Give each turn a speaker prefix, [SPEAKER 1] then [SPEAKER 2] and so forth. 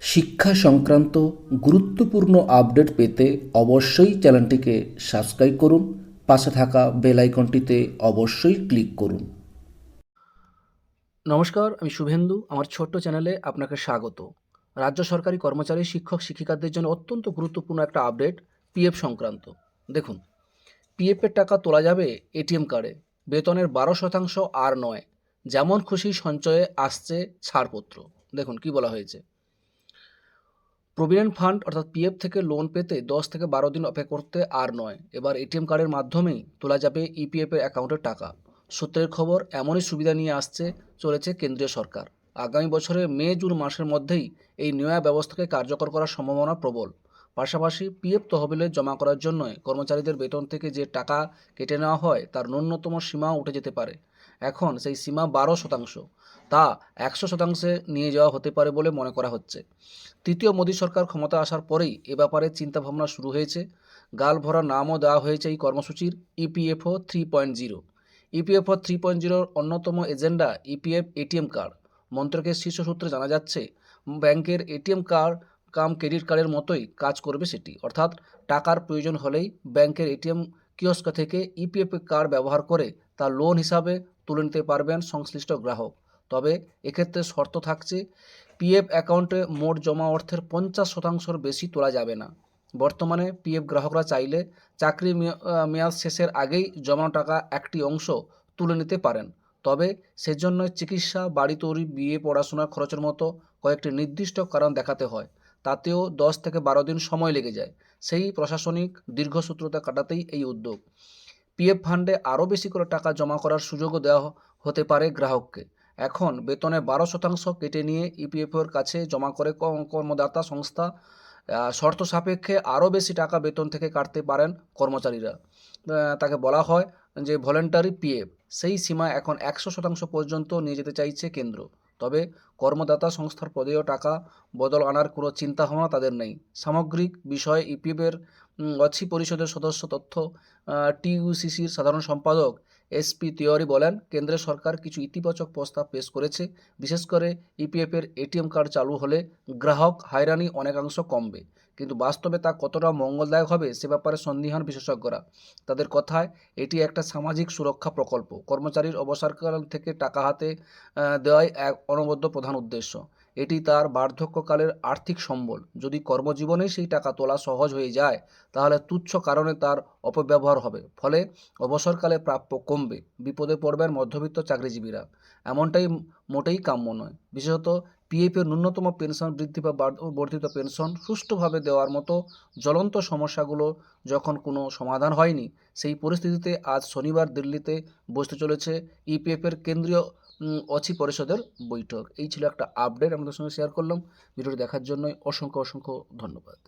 [SPEAKER 1] শিক্ষা সংক্রান্ত গুরুত্বপূর্ণ আপডেট পেতে অবশ্যই চ্যানেলটিকে সাবস্ক্রাইব করুন। পাশে থাকা বেল আইকনটিতে অবশ্যই ক্লিক করুন।
[SPEAKER 2] নমস্কার, আমি শুভেন্দু। আমার ছোট্ট চ্যানেলে আপনাকে স্বাগত। রাজ্য সরকারি কর্মচারী, শিক্ষক, শিক্ষিকাদের জন্য অত্যন্ত গুরুত্বপূর্ণ একটা আপডেট, পিএফ সংক্রান্ত। দেখুন পিএফের টাকা তোলা যাবে এটিএম কার্ডে। বেতনের বারো শতাংশ আর নয়। যেমন খুশি সঞ্চয়ে আসছে ছাড়পত্র। দেখুন, কি বলা হয়েছে। প্রভিডেন্ট ফান্ড অর্থাৎ পিএফ থেকে লোন পেতে দশ থেকে বারো দিন অপেক্ষা করতে আর নয়। এবার এটিএম কার্ডের মাধ্যমেই তোলা যাবে ইপিএফ এর অ্যাকাউন্টের টাকা। সূত্রের খবর, এমনই সুবিধা নিয়ে আসছে, চলেছে কেন্দ্রীয় সরকার। আগামী বছরের মে, জুন মাসের মধ্যেই এই নয়া ব্যবস্থাকে কার্যকর করার সম্ভাবনা প্রবল। পাশাপাশি পিএফ তহবিলে জমা করার জন্য কর্মচারীদের বেতন থেকে যে টাকা কেটে নেওয়া হয়, তার ন্যূনতম সীমা উঠে যেতে পারে। এখন সেই সীমা বারো শতাংশ। তা একশো শতাংশে নিয়ে যাওয়া হতে পারে বলে মনে করা হচ্ছে। তৃতীয় মোদী সরকার ক্ষমতা আসার পরেই এ ব্যাপারে চিন্তাভাবনা শুরু হয়েছে। গাল ভরা নামও দেওয়া হয়েছে এই কর্মসূচির EPFO three point zero. EPFO three point জিরোর অন্যতম এজেন্ডা ইপিএফ এটিএম কার্ড। মন্ত্রকের শীর্ষ সূত্রে জানা যাচ্ছে, ব্যাংকের এটিএম কার্ড, কাম ক্রেডিট কার্ডের মতোই কাজ করবে সেটি। অর্থাৎ টাকার প্রয়োজন হলেই ব্যাংকের এটিএম কিয়স্ক থেকে ইপিএফ কার্ড ব্যবহার করে তা লোন হিসাবে তুলে নিতে পারবেন সংশ্লিষ্ট গ্রাহক। তবে এক্ষেত্রে শর্ত থাকছে, পিএফ অ্যাকাউন্টে মোট জমা অর্থের পঞ্চাশ শতাংশর বেশি তোলা যাবে না। বর্তমানে পিএফ গ্রাহকরা চাইলে চাকরি মেয়াদ শেষের আগেই জমানো টাকা একটি অংশ তুলে নিতে পারেন। তবে সেজন্য চিকিৎসা, বাড়ি তৈরি, বিয়ে পড়াশোনার খরচের মতো কয়েকটি নির্দিষ্ট কারণ দেখাতে হয়। তাতেও দশ থেকে বারো দিন সময় লেগে যায়। সেই প্রশাসনিক দীর্ঘসূত্রতা কাটাতেই এই উদ্যোগ। পিএফ ফান্ডে আরও বেশি করে টাকা জমা করার সুযোগও দেওয়া হতে পারে গ্রাহককে। এখন বেতনে বারো শতাংশ কেটে নিয়ে ইপিএফওর কাছে জমা করে কর্মদাতা সংস্থা শর্ত সাপেক্ষে আরও বেশি টাকা বেতন থেকে কাটতে পারেন কর্মচারীরা। তাকে বলা হয় যে ভলেন্টারি পিএফ। সেই সীমা এখন একশো শতাংশ পর্যন্ত নিয়ে যেতে চাইছে কেন্দ্র। তবে কর্মদাতা সংস্থার প্রদেয় টাকা বদল আনার কোনো চিন্তাভাবনা তাদের নেই। সামগ্রিক বিষয়ে ইপিএফের অচ্ছি পরিষদের সদস্য তথ্য টিইউসিসির সাধারণ সম্পাদক এসপি তিওয়ারি বলেন কেন্দ্রের সরকার কিছু ইতিবাচক প্রস্তাব পেশ করেছে। বিশেষ করে ইপিএফের এটিএম কার্ড চালু হলে গ্রাহক হয়রানি অনেকাংশ কমবে। কিন্তু বাস্তবে তা কতটা মঙ্গলদায়ক হবে সে ব্যাপারে সন্দিহান বিশেষজ্ঞরা। তাদের কথায়, এটি একটা সামাজিক সুরক্ষা প্রকল্প। কর্মচারীর অবসরকাল থেকে টাকা হাতে দেওয়াই এক অনবদ্য প্রধান উদ্দেশ্য। এটি তার বার্ধক্যকালের আর্থিক সম্বল। যদি কর্মজীবনে সেই টাকা তোলা সহজ হয়ে যায়, তাহলে তুচ্ছ কারণে তার অপব্যবহার হবে। ফলে অবসরকালে প্রাপ্য কমবে। বিপদে পড়বেন মধ্যবিত্ত চাকরিজীবীরা। এমনটাই মোটেই কাম্য নয়। বিশেষত পিএফের ন্যূনতম পেনশন বৃদ্ধি বা বর্ধিত পেনশন সুষ্ঠুভাবে দেওয়ার মতো জ্বলন্ত সমস্যাগুলো যখন কোনো সমাধান হয়নি, সেই পরিস্থিতিতে আজ শনিবার দিল্লিতে বসতে চলেছে ইপিএফের কেন্দ্রীয় অছি পরিষদের বৈঠক। এই ছিল একটা আপডেট আমাদের সঙ্গে শেয়ার করলাম। ভিডিওটি দেখার জন্যই অসংখ্য অসংখ্য ধন্যবাদ।